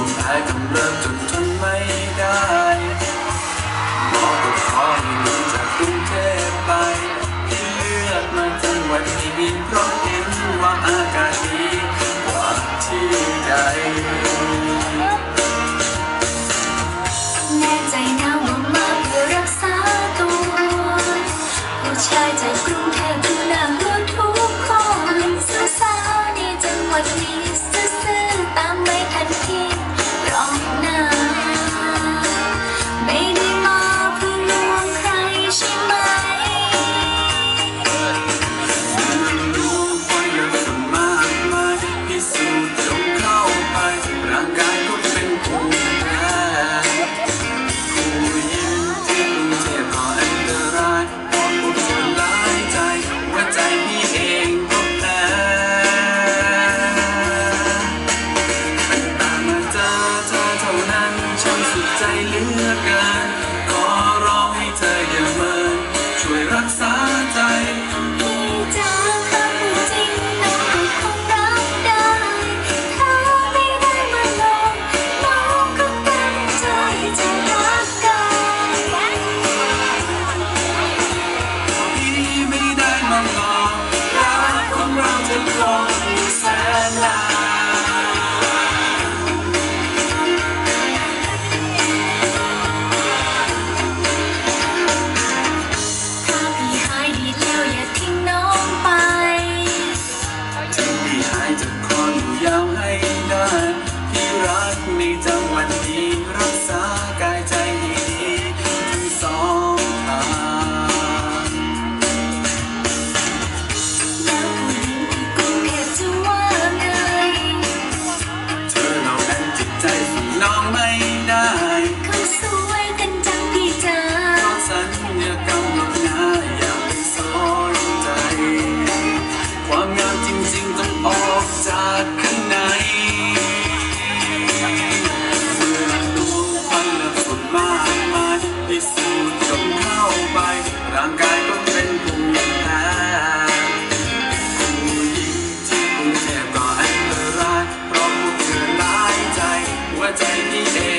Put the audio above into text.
วกแพ้กำเริบจนทนไม่ได้หมอก็ขอให้หนีจากกรุงเทพไปเลือกมาทั้งวันนี้เพราะ Saksa in.